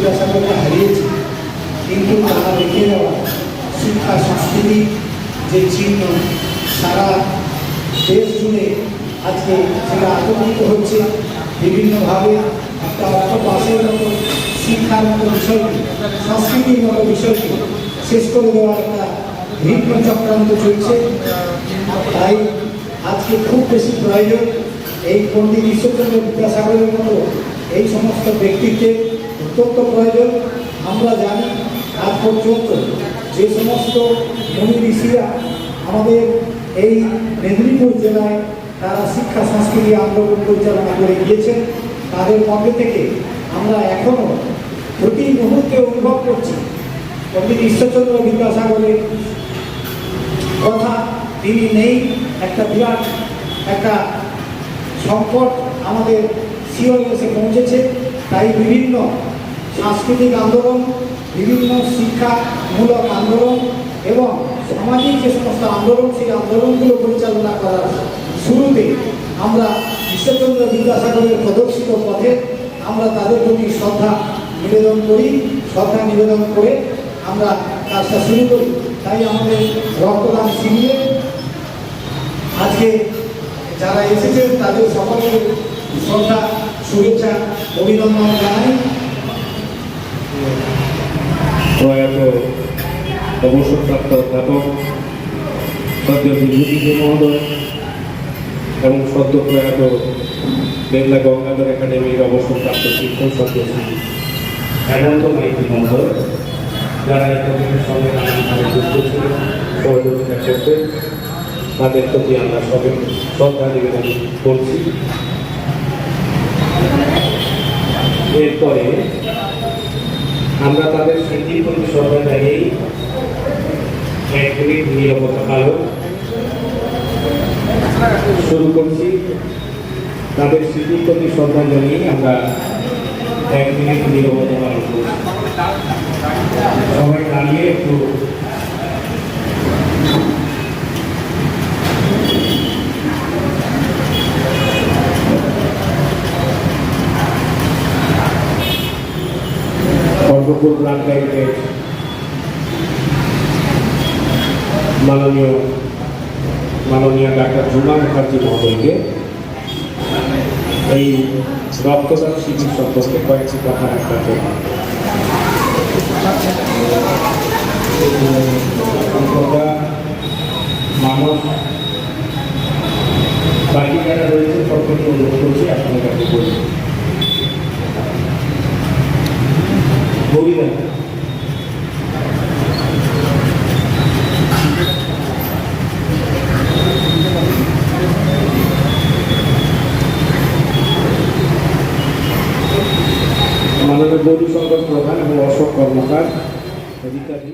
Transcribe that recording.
বিদ্যাসাগরকে হারিয়েছি। কিন্তু তারা রেখে দেওয়া শিক্ষা, সংস্কৃতি, যে চিহ্ন, সারা দেশ জুড়ে আজকে সেটা আতঙ্কিত হচ্ছে। বিভিন্নভাবে একটা অর্থপাশের মতো শিক্ষার মতো বিষয়টি সংস্কৃতির মতো বিষয়টি শেষ করে দেওয়ার একটা ভিন্ন চক্রান্ত চলছে। তাই আজকে খুব বেশি প্রয়োজন এই পণ্ডিত ঈশ্বরচন্দ্র বিদ্যাসাগরের মতো এই সমস্ত ব্যক্তিত্বের অত্যন্ত প্রয়োজন। আমরা জানি আজ পর্যন্ত যে সমস্ত মুনি ঋষিরা আমাদের এই মেদিনীপুর জেলায় তারা শিক্ষা, সংস্কৃতি আন্দোলন পরিচালনা করে গিয়েছেন। তাদের মধ্যে থেকে আমরা এখনও প্রতি মুহূর্তে অনুভব করছি পণ্ডিত ঈশ্বরচন্দ্র বিদ্যাসাগরের কথা। তিনি নেই। একটা বিরাট, একটা সংকট আমাদের শিওরে এসে পৌঁছেছে। তাই বিভিন্ন সাংস্কৃতিক আন্দোলন, বিভিন্ন শিক্ষামূলক আন্দোলন এবং সামাজিক যে সমস্ত আন্দোলন, সেই আন্দোলনগুলো পরিচালনা করার শুরুতে আমরা ঈশ্বরচন্দ্র বিদ্যাসাগরের প্রদর্শিত পথে আমরা তাদের প্রতি শ্রদ্ধা নিবেদন করি, শ্রদ্ধা নিবেদন করে আমরা কাজটা শুরু করি। তাই আমাদের রক্তদান শিবিরে আজকে যারা এসেছেন, তাদের সকলকে শ্রদ্ধা, শুভেচ্ছা, অভিনন্দন জানাই। প্রয়াত অবসরপ্রাপ্ত অধ্যাপক সদ্য বিভূতিজি মহোদয় এবং সদ্য প্রয়াত মেঘলা গঙ্গাধর একাডেমির অবসরপ্রাপ্ত শিক্ষক সদস্য হেমন্ত মাইতি মহোদয়, যারা একাডেমির সঙ্গে নানানভাবে যুক্ত করতে তাদের প্রতি আমরা সবে শ্রদ্ধা নিবেদন করছি। এরপরে আমরা তাদের স্মৃতির প্রতি শ্রদ্ধা জানিয়েই এক মিনিট নিরবতা পালন শুরু করছি। তাদের স্মৃতির প্রতি শ্রদ্ধা জানিয়েই আমরা এক মিনিট নিরবতা পালন করছি। সবাই দাঁড়িয়ে একটু সর্বপুর ব্লাড ব্যাংকের মাননীয় মাননীয় ডাক্তার জুমা মুখার্জি মহোদয়কে এই রক্তদান শিবির সম্পর্কে কয়েকটি কথা রাখার জন্য আমরা মানুষ বাকি যারা রয়েছে সকলকে অনুরোধ করছি আপনাদের কাছে বলি বলিলেন মাননীয় গৌরী শঙ্কর প্রধান এবং অশোক কর্মকার অধিকারী